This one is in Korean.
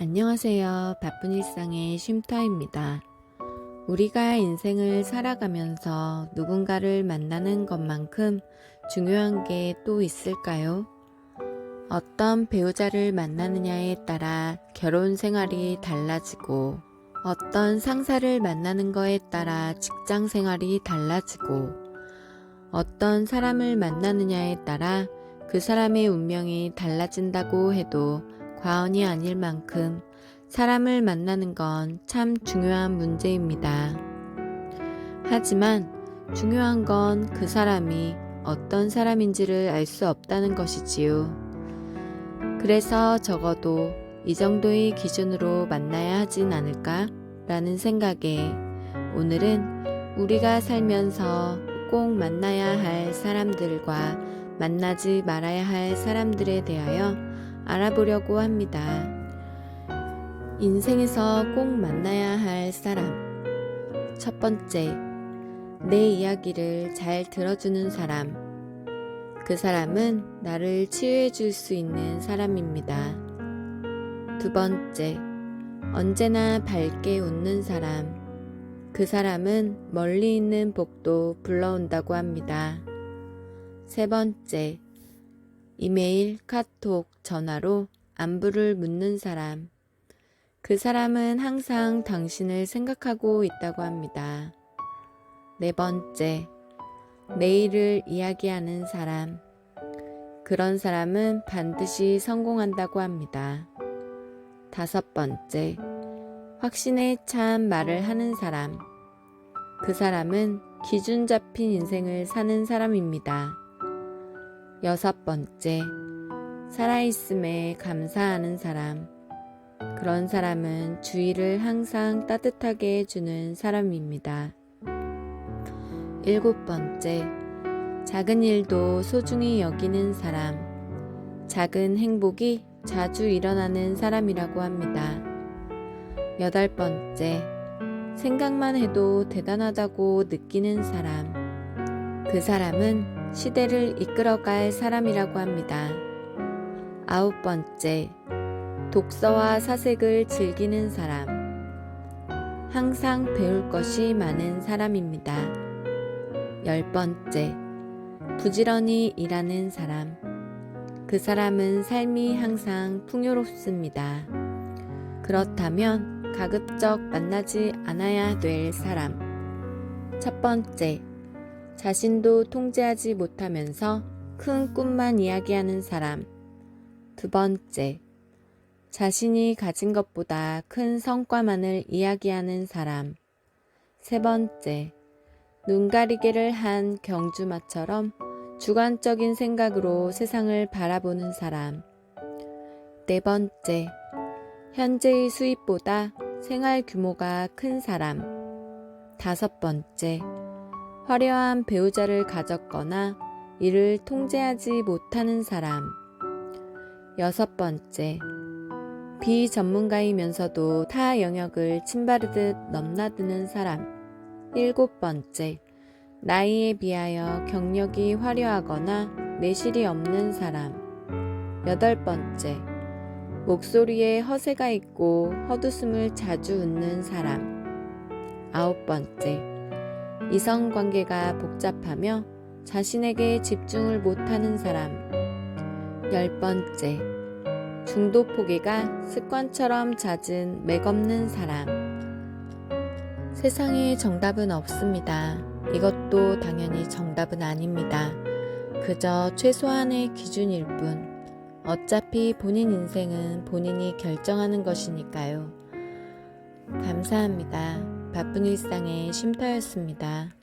안녕하세요. 바쁜 일상의 쉼터입니다. 우리가 인생을 살아가면서 누군가를 만나는 것만큼 중요한 게 또 있을까요? 어떤 배우자를 만나느냐에 따라 결혼 생활이 달라지고, 어떤 상사를 만나는 거에 따라 직장 생활이 달라지고, 어떤 사람을 만나느냐에 따라 그 사람의 운명이 달라진다고 해도 과언이 아닐 만큼 사람을 만나는 건 참 중요한 문제입니다. 하지만 중요한 건 그 사람이 어떤 사람인지를 알 수 없다는 것이지요. 그래서 적어도 이 정도의 기준으로 만나야 하진 않을까? 라는 생각에 오늘은 우리가 살면서 꼭 만나야 할 사람들과 만나지 말아야 할 사람들에 대하여 알아보려고 합니다. 인생에서 꼭 만나야 할 사람. 첫 번째, 내 이야기를 잘 들어주는 사람. 그 사람은 나를 치유해 줄 수 있는 사람입니다. 두 번째, 언제나 밝게 웃는 사람. 그 사람은 멀리 있는 복도 불러온다고 합니다. 세 번째, 이메일, 카톡, 전화로 안부를 묻는 사람. 그 사람은 항상 당신을 생각하고 있다고 합니다. 네 번째, 내일을 이야기하는 사람. 그런 사람은 반드시 성공한다고 합니다. 다섯 번째, 확신에 찬 말을 하는 사람. 그 사람은 기준 잡힌 인생을 사는 사람입니다. 여섯 번째, 살아있음에 감사하는 사람. 그런 사람은 주위를 항상 따뜻하게 해주는 사람입니다. 일곱 번째, 작은 일도 소중히 여기는 사람. 작은 행복이 자주 일어나는 사람이라고 합니다. 여덟 번째, 생각만 해도 대단하다고 느끼는 사람. 그 사람은 시대를 이끌어갈 사람이라고 합니다. 아홉 번째, 독서와 사색을 즐기는 사람. 항상 배울 것이 많은 사람입니다. 열 번째, 부지런히 일하는 사람. 그 사람은 삶이 항상 풍요롭습니다. 그렇다면 가급적 만나지 않아야 될 사람. 첫 번째, 자신도 통제하지 못하면서 큰 꿈만 이야기하는 사람. 두 번째, 자신이 가진 것보다 큰 성과만을 이야기하는 사람. 세 번째, 눈 가리개를 한 경주마처럼 주관적인 생각으로 세상을 바라보는 사람. 네 번째, 현재의 수입보다 생활 규모가 큰 사람. 다섯 번째, 화려한 배우자를 가졌거나 이를 통제하지 못하는 사람. 여섯 번째, 비전문가이면서도 타 영역을 침바르듯 넘나드는 사람. 일곱 번째, 나이에 비하여 경력이 화려하거나 내실이 없는 사람. 여덟 번째, 목소리에 허세가 있고 헛웃음을 자주 웃는 사람. 아홉 번째, 이성 관계가 복잡하며 자신에게 집중을 못하는 사람. 열 번째, 중도 포기가 습관처럼 잦은 맥없는 사람. 세상에 정답은 없습니다. 이것도 당연히 정답은 아닙니다. 그저 최소한의 기준일 뿐. 어차피 본인 인생은 본인이 결정하는 것이니까요. 감사합니다. 바쁜 일상의 쉼터였습니다.